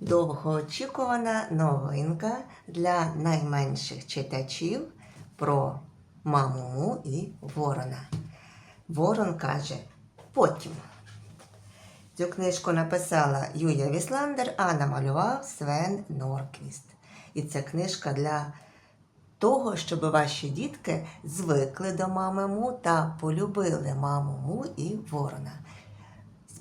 Довгоочікувана новинка для найменших читачів про маму Му і Ворона. Ворон каже потім. Цю книжку написала Юлія Вісландер, а намалював Свен Норквіст. І це книжка для того, щоб ваші дітки звикли до мами Му та полюбили маму Му і Ворона.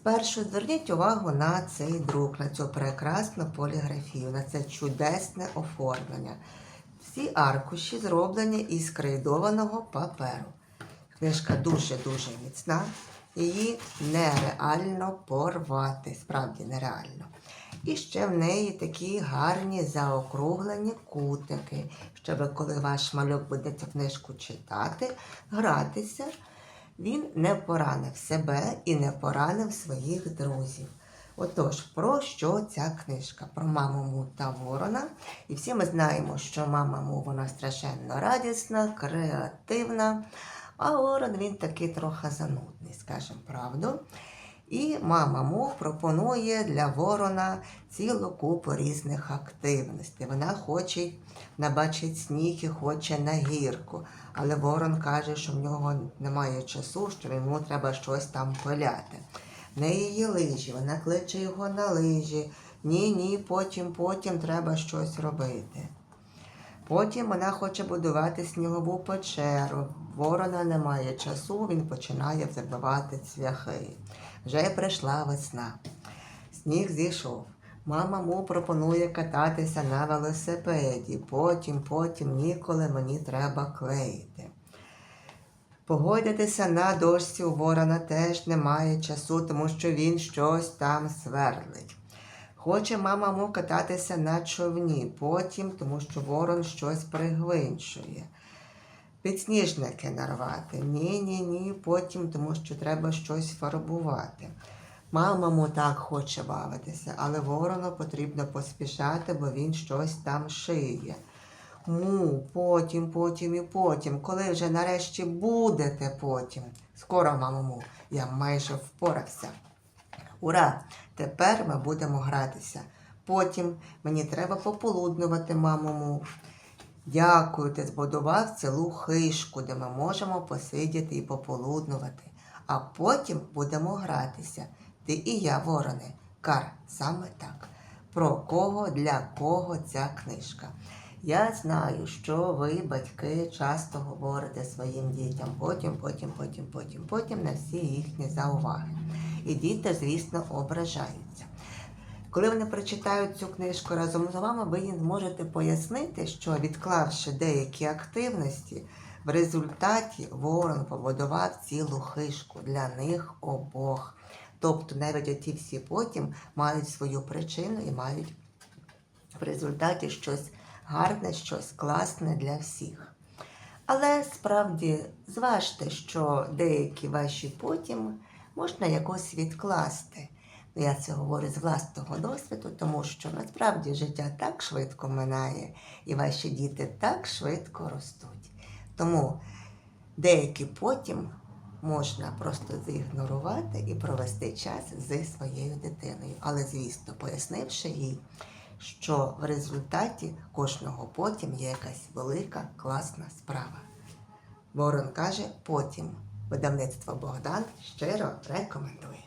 Спершу зверніть увагу на цей друк, на цю прекрасну поліграфію, на це чудесне оформлення. Всі аркуші зроблені із крейдованого паперу. Книжка дуже-дуже міцна, її нереально порвати, справді нереально. І ще в неї такі гарні заокруглені кутики, щоб коли ваш малюк буде цю книжку читати, гратися, він не поранив себе і не поранив своїх друзів. Отож, про що ця книжка? Про маму Му та Ворона. І всі ми знаємо, що мама Му вона страшенно радісна, креативна, а Ворон він такий трохи занудний, скажімо правду. І мама Му пропонує для Ворона цілу купу різних активностей. Вона хоче набачити сніг і хоче на гірку. Але Ворон каже, що в нього немає часу, що йому треба щось там пиляти. В неї є лижі, вона кличе його на лижі. Ні, ні, потім, потім треба щось робити. Потім вона хоче будувати снігову печеру. Ворона немає часу, він починає забивати цвяхи. Вже прийшла весна. Сніг зійшов. Мама му пропонує кататися на велосипеді. Потім, потім ніколи мені треба клеїти. Погодитися на дошці у ворона теж немає часу, тому що він щось там сверлить. Хоче мама му кататися на човні, потім, тому що ворон щось пригвинчує. Підсніжники нарвати. Ні, ні, ні, потім, тому що треба щось фарбувати. Мама му так хоче бавитися, але ворону потрібно поспішати, бо він щось там шиє. Му, потім, потім і потім. Коли вже нарешті будете потім. Скоро, мамо му, я майже впорався. Ура! Тепер ми будемо гратися. Потім мені треба пополуднувати мамому. Дякую, ти збудував цілу хишку, де ми можемо посидіти і пополуднувати. А потім будемо гратися. Ти і я, ворони. Кар, саме так. Про кого, для кого ця книжка? Я знаю, що ви, батьки, часто говорите своїм дітям потім, потім, потім, потім, потім на всі їхні зауваги. І діти, звісно, ображаються. Коли вони прочитають цю книжку разом з вами, ви їм зможете пояснити, що відклавши деякі активності, в результаті ворон побудував цілу хишку для них обох. Тобто навіть оті всі потім мають свою причину і мають в результаті щось гарне, щось класне для всіх. Але справді зважте, що деякі ваші потім можна якось відкласти. Я це говорю з власного досвіду, тому що насправді життя так швидко минає, і ваші діти так швидко ростуть. Тому деякі потім можна просто зігнорувати і провести час зі своєю дитиною. Але, звісно, пояснивши їй, що в результаті кожного потім є якась велика класна справа. Ворон каже потім. Видавництво Богдан щиро рекомендує.